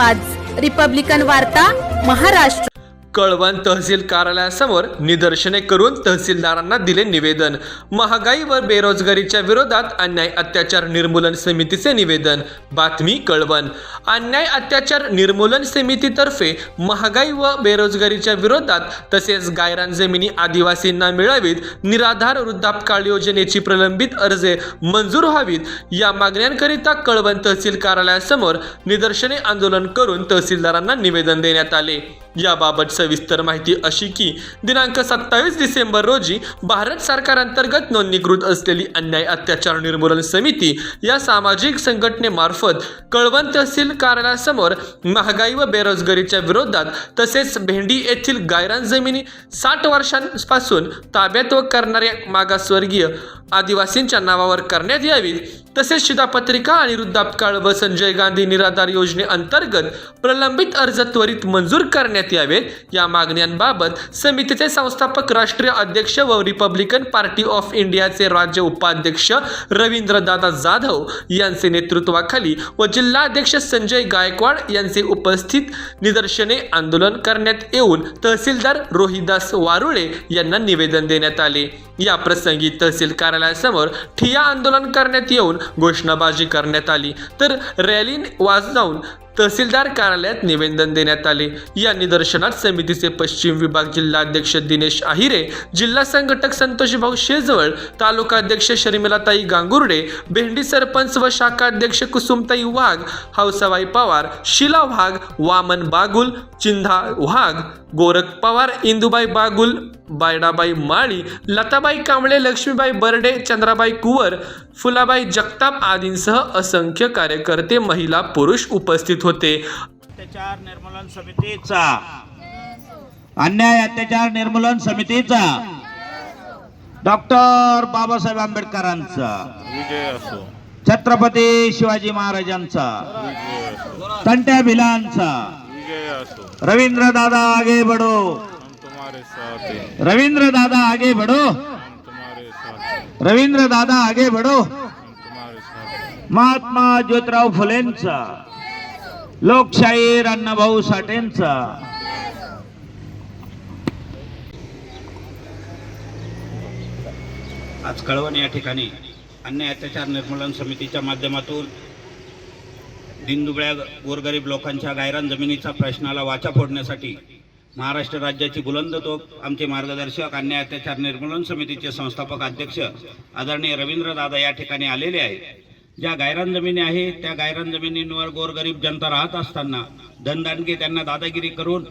आवाज. रिपब्लिकन वार्ता महाराष्ट्र. कळवण तहसील कार्यालयासमोर निदर्शने करून तहसीलदारांना दिले निवेदन. महागाई व बेरोजगारीच्या विरोधात अन्याय अत्याचार निर्मूलन समितीचे निवेदन. बातमी कळवण. अन्याय अत्याचार निर्मूलन समितीतर्फे महागाई व बेरोजगारीच्या विरोधात तसेच गायरान जमिनी आदिवासींना मिळावीत निराधार वृद्धापकाळ योजनेची प्रलंबित अर्जे मंजूर व्हावीत या मागण्यांकरिता कळवण तहसील कार्यालयासमोर निदर्शने आंदोलन करून तहसीलदारांना निवेदन देण्यात आले. याबाबत सविस्तर माहिती अशी की दिनांक सत्तावीस डिसेंबर रोजी भारत सरकारांतर्गत नोंदणीकृत असलेली अन्याय अत्याचार निर्मूलन समिती या सामाजिक संघटनेमार्फत कळवण तहसील कार्यालयासमोर महागाई व बेरोजगारीच्या विरोधात तसेच भेंडी येथील गायरान जमिनी साठ वर्षांपासून ताब्यात व करणाऱ्या मागासवर्गीय आदिवासींच्या नावावर करण्यात यावी. तसेच शिधापत्रिका आणि वृद्धापकाळ व संजय गांधी निराधार योजनेअंतर्गत प्रलंबित अर्ज त्वरित मंजूर करण्यात यावेत. या मागण्यांबाबत समितीचे संस्थापक राष्ट्रीय अध्यक्ष व रिपब्लिकन पार्टी ऑफ इंडियाचे राज्य उपाध्यक्ष रवींद्रदादा जाधव यांचे नेतृत्वाखाली व जिल्हाध्यक्ष संजय गायकवाड यांचे उपस्थित निदर्शने आंदोलन करण्यात येऊन तहसीलदार रोहिदास वारुळे यांना निवेदन देण्यात आले. या प्रसंगी तहसील कार्यालयासमोर ठिया आंदोलन करण्यात येऊन घोषणाबाजी करण्यात आली. तर रॅली वाजवून तहसीलदार कार्यालयात निवेदन देण्यात आले. या निदर्शनात समितीचे पश्चिम विभाग जिल्हाध्यक्ष दिनेश आहिरे जिल्हा संघटक संतोषभाऊ शेजवळ तालुका अध्यक्ष शर्मिलाताई गांगुर्डे भेंडी सरपंच व शाखा अध्यक्ष कुसुमताई वाघ हौसाबाई पवार शिला वाघ वामन बागुल चिंधा वाघ गोरख पवार इंदुबाई बागुल बायडाबाई माळी लताबाई कांबळे लक्ष्मीबाई बर्डे चंद्राबाई कुवर फुलाबाई जगताप आदींसह असंख्य कार्यकर्ते महिला पुरुष उपस्थित होते. अत्याचार निर्मूलन समितीचा. अन्याय अत्याचार निर्मूलन समितीचा. डॉक्टर बाबासाहेब आंबेडकरांचा. छत्रपती शिवाजी महाराजांचा. तंट्या भिलांचा. रवींद्र दादा आगे बडो रवींद्र दादा आगे बढो। हम तुम्हारे साथ रवींद्र दादा आगे बढो। महात्मा ज्योतिराव फुलेंचा लोकशाहीर अण्णाभाऊ साठेंचा। आज कळवण या ठिकाणी अन्याय अत्याचार निर्मूलन समितीच्या माध्यमातून दिनदुबळ्या गोरगरीब लोकांच्या गायरान जमिनीचा प्रश्नाला वाचा फोडण्यासाठी महाराष्ट्र राज्याची बुलंद तोप आमचे मार्गदर्शक अन्याय अत्याचार निर्मूलन समितीचे संस्थापक अध्यक्ष आदरणीय रवींद्रदादा या ठिकाणी आलेले आहेत. ज्या गायरान जमिनी आहे त्या गायरान जमिनींवर गोरगरीब जनता राहत असताना धनदानगी त्यांना दादागिरी करून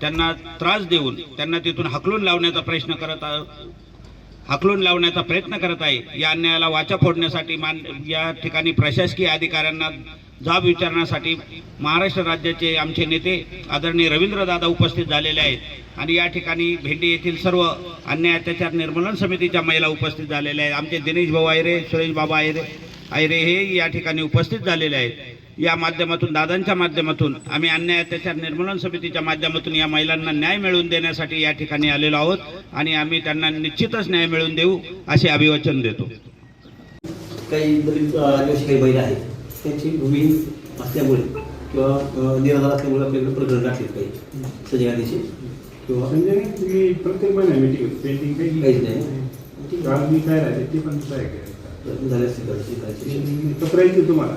त्यांना त्रास देऊन त्यांना तिथून हकलून लावण्याचा प्रयत्न करत आ- लावण्याचा प्रयत्न करत आहे. या अन्यायाला वाचा फोडण्यासाठी मान या ठिकाणी प्रशासकीय अधिकाऱ्यांना जाब विचारण्यासाठी महाराष्ट्र राज्याचे आमचे नेते आदरणीय रवींद्रदादा उपस्थित झालेले आहेत. आणि या ठिकाणी भेंडी येथील सर्व अन्याय अत्याचार निर्मूलन समितीच्या महिला उपस्थित झालेल्या आहेत. आमचे दिनेश भाऊ आयरे सुरेश बाबा आयरे आयरे हे या ठिकाणी उपस्थित झालेले आहेत. या माध्यमातून दादांच्या माध्यमातून आम्ही अन्याय अत्याचार निर्मूलन समितीच्या माध्यमातून या महिलांना न्याय मिळवून देण्यासाठी या ठिकाणी आलेलो आहोत. आणि आम्ही त्यांना निश्चितच न्याय मिळवून देऊ असे अभिवचन देतो. काही दलित काही बैल आहेत. त्यांची भूमिहीन असल्यामुळे किंवा निराधार असल्यामुळे आपल्याकडे प्रकरण टाकलेत काही संजय गांधीचे किंवा म्हणजे तुम्ही प्रत्येक महिना मीटिंग पेंटिंग काही काहीच नाही आज मी काय राहिले ते पण सहाय्य केलं झाले असतील कदाचित काहीतरी. पत्र येतील तुम्हाला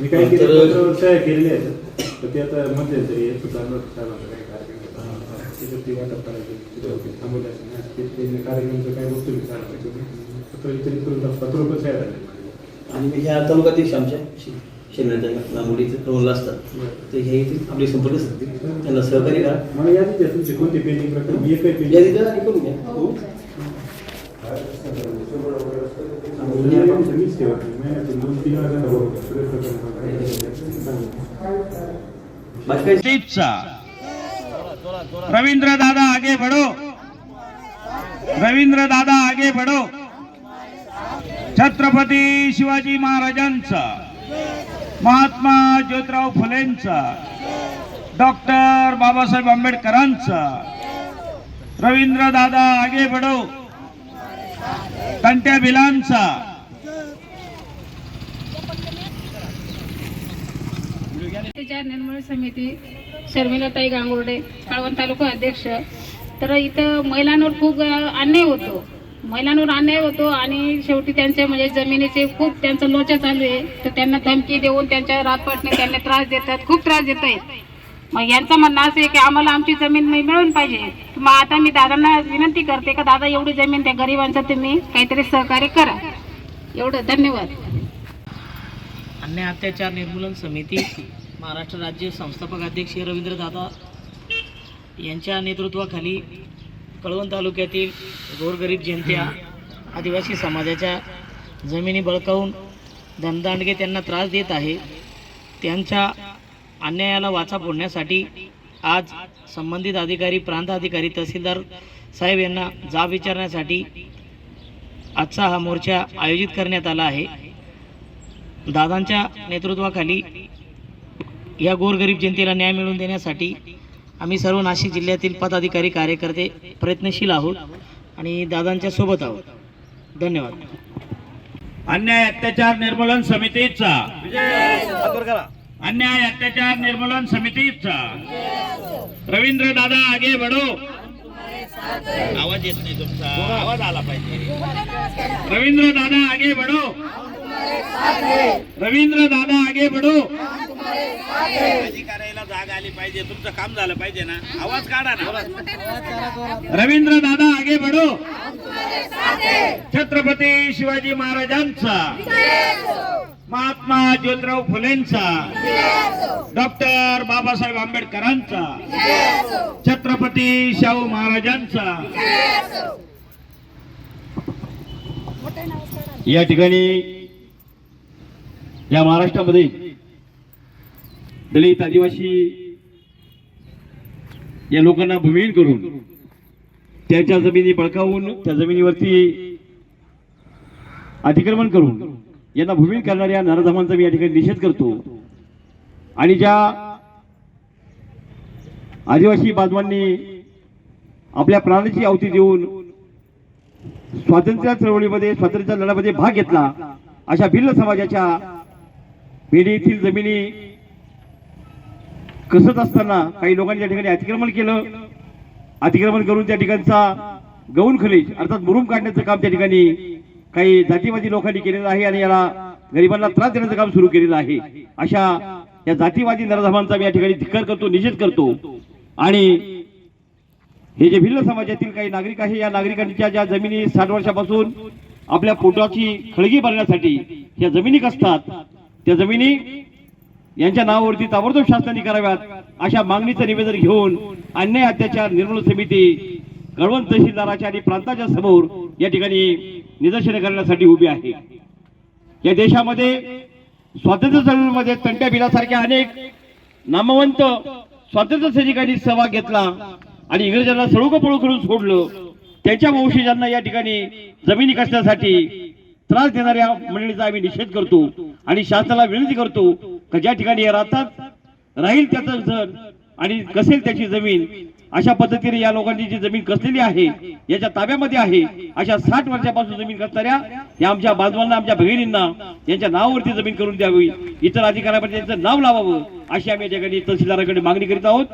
मी काय हा, केलं तर- सहाय्य केलेले आहेत तर ते आता मध्यंतरी कार्यक्रम होता. त्याच्यात ते वाटप करायचे थांबवले असेल कार्यक्रमचं काय मी सांगा पत्र वितरित करून पत्र पण सहाय्य झाले आणि मी ह्या तालुक्यातील आमच्या शेणाच्या लांबोडीचे प्रवणला असतात. तर हे येथील आपले संपर्क असतील त्यांना सहकार्य करा. मला यादीत द्या तुमचे. कोणते पेंटिंग प्रकार? मी यादी पेंटिंग द्या आणि करून घ्या. हो. समितीचा रवींद्र दादा आगे बढ़ो. रवींद्र दादा आगे बढ़ो. छत्रपती शिवाजी महाराजांचा महात्मा ज्योतिराव फुलेंचा डॉक्टर बाबासाहेब आंबेडकरांचा रवींद्र दादा आगे बढ़ो कंट्या भिलांचा. निर्मूलन समिती शर्मिलाताई गांगुर्डे काळवण तालुका अध्यक्ष. तर इथं महिलांवर खूप अन्याय होतो. महिलांवर अन्याय होतो आणि शेवटी त्यांचे म्हणजे जमिनीचे खूप त्यांचं लोचा चालू आहे. तर त्यांना धमकी देऊन त्यांच्या रातपटने त्यांना त्रास देतात खूप त्रास देत आहेत मग यांचं म्हणणं असं आहे की आम्हाला आमची जमीन मी मिळून पाहिजे. मग आता मी दादांना विनंती करते का दादा एवढी जमीन त्या गरिबांचं तुम्ही काहीतरी सहकार्य करा. एवढं धन्यवाद. अन्याय अत्याचार निर्मूलन समिती महाराष्ट्र राज्य संस्थापक अध्यक्ष रवींद्र दादा यांच्या नेतृत्वाखाली कळवण तालुक्यातील गोरगरीब जनत्या आदिवासी समाजाच्या जमिनी बळकावून धनदांडगे त्यांना त्रास देत आहे. त्यांच्या अन्यायाला वाचा फोडण्यासाठी आज संबंधित अधिकारी प्रांत अधिकारी तहसीलदार साहेब यांना जाब विचारण्यासाठी आजचा हा मोर्चा आयोजित करण्यात आला आहे. दादांच्या नेतृत्वाखाली या गोरगरीब जनतेला न्याय मिळवून देण्यासाठी आम्ही सर्व नाशिक जिल्ह्यातील पदाधिकारी कार्यकर्ते प्रयत्नशील आहोत आणि दादांच्या सोबत आहोत. धन्यवाद. अन्याय अत्याचार निर्मूलन समितीचा. अन्याय अत्याचार निर्मूलन समितीचा. रवींद्र दादा आगे बढो. आवाज येत नाही तुमचा. आवाज आला पाहिजे. रवींद्र दादा आगे बढो. रवींद्र दादा आगे बढो. अधिकाऱ्याला जाग आली पाहिजे तुमचं काम झालं पाहिजे ना. आवाज काढा ना. रवींद्र दादा आगे बढो. छत्रपती शिवाजी महाराजांचा. महात्मा ज्योतिराव फुलेंचा. डॉक्टर बाबासाहेब आंबेडकरांचा. छत्रपती शाहू महाराजांचा. या ठिकाणी या महाराष्ट्रामध्ये दलित आदिवासी या लोकांना भूमिहीन करून त्यांच्या जमिनी बळकावून त्या जमिनीवरती अतिक्रमण करून यांना भूमिहीन करणाऱ्या नराधमांचा मी या ठिकाणी निषेध करतो. आणि ज्या आदिवासी बांधवांनी आपल्या प्राणाची आहुती देऊन स्वातंत्र्य चळवळीमध्ये स्वातंत्र्य लढ्यामध्ये भाग घेतला अशा भिल्ल समाजाच्या पिढीतील येथील जमिनी कसत असताना काही लोकांनी त्या ठिकाणी अतिक्रमण केलं. अतिक्रमण करून त्या ठिकाणचा गौण खनिज अर्थात मुरुम काढण्याचं काम त्या ठिकाणी काही जातीवादी लोकांनी केलेलं आहे आणि याला गरिबांना त्रास देण्याचं काम सुरू केलेलं आहे. अशा या जातीवादी नरधमांचा मी या ठिकाणी धिक्कार करतो निषेध करतो. आणि हे जे भिल्ल समाजातील काही नागरिक आहे या नागरिकांच्या ज्या जमिनी साठ वर्षापासून आपल्या पोटाची खळगी भरण्यासाठी या जमिनी कसतात त्या जमिनी यांच्या नावावरती ताबडतोब शासनाने कराव्यात अशा मागणीचं निवेदन घेऊन अन्याय अत्याचार निर्मूलन समिती कळवण तहसीलदाराच्या आणि प्रांताच्या समोर या ठिकाणी निदर्शने करण्यासाठी उभी आहे. या देशामध्ये स्वातंत्र्य चळवळीमध्ये तंट्या बिलासारख्या अनेक नामवंत स्वातंत्र्य सैनिकांनी सहभाग घेतला आणि इंग्रजांना सळूक पळू करून सोडलं. त्यांच्या वंशजांना या ठिकाणी जमिनी कसण्यासाठी त्रास देणाऱ्या मंडळीचा आम्ही निषेध करतो आणि शासनाला विनंती करतो का ज्या ठिकाणी राहतात राहील त्याचं जण आणि कसेल त्याची जमीन अशा पद्धतीने या लोकांची जी जमीन कसलेली आहे याच्या ताब्यामध्ये आहे अशा साठ वर्षापासून जमीन कसणाऱ्या या आमच्या बांधवांना आमच्या भगिनींना यांच्या नावावरती जमीन करून द्यावी. इतर अधिकाऱ्यामध्ये त्यांचं नाव लावावं अशी आम्ही या ठिकाणी तहसीलदाराकडे मागणी करीत आहोत.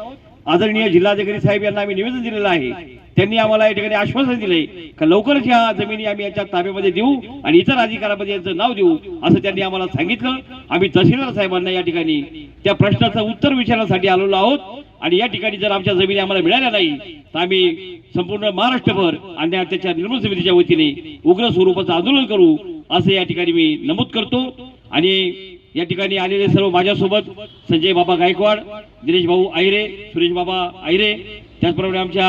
आदरणीय जिल्हाधिकारी साहेब यांना आम्ही निवेदन दिलेलं आहे. त्यांनी आम्हाला या ठिकाणी आश्वासन दिले का लवकरच या जमिनी आम्ही याच्या ताब्यामध्ये देऊ आणि इतर अधिकाऱ्यामध्ये यांचं नाव देऊ असं त्यांनी आम्हाला सांगितलं. आम्ही तहसीलदार साहेबांना या ठिकाणी त्या प्रश्नाचं उत्तर विचारण्यासाठी आलेलो आहोत. आणि या ठिकाणी जर आमच्या जमिनी आम्हाला मिळाल्या नाही तर आम्ही संपूर्ण महाराष्ट्रभर आणि त्याच्या निर्मूल समितीच्या वतीने उग्र स्वरूपाचं आंदोलन करू असं या ठिकाणी मी नमूद करतो. आणि या ठिकाणी आलेले सर्व माझ्यासोबत संजय बाबा गायकवाड दिनेश भाऊ आयरे सुरेश बाबा आयरे त्याचप्रमाणे आमच्या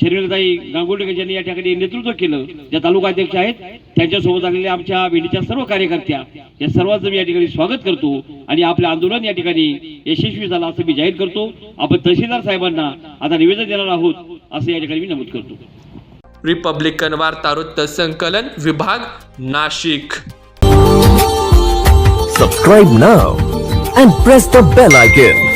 शरीरताई गांगुर्डे ज्यांनी या ठिकाणी नेतृत्व केलं ज्या तालुका अध्यक्ष आहेत त्यांच्यासोबत आलेल्या आमच्या भेटीच्या सर्व कार्यकर्त्या या सर्वांचं मी या ठिकाणी स्वागत करतो आणि आपलं आंदोलन या ठिकाणी यशस्वी झालं असं मी जाहीर करतो. आपण तहसीलदार साहेबांना आता निवेदन देणार आहोत असं या ठिकाणी मी नमूद करतो. रिपब्लिकन वार्ता वृत्त संकलन विभाग Nashik. Subscribe now and press the bell icon.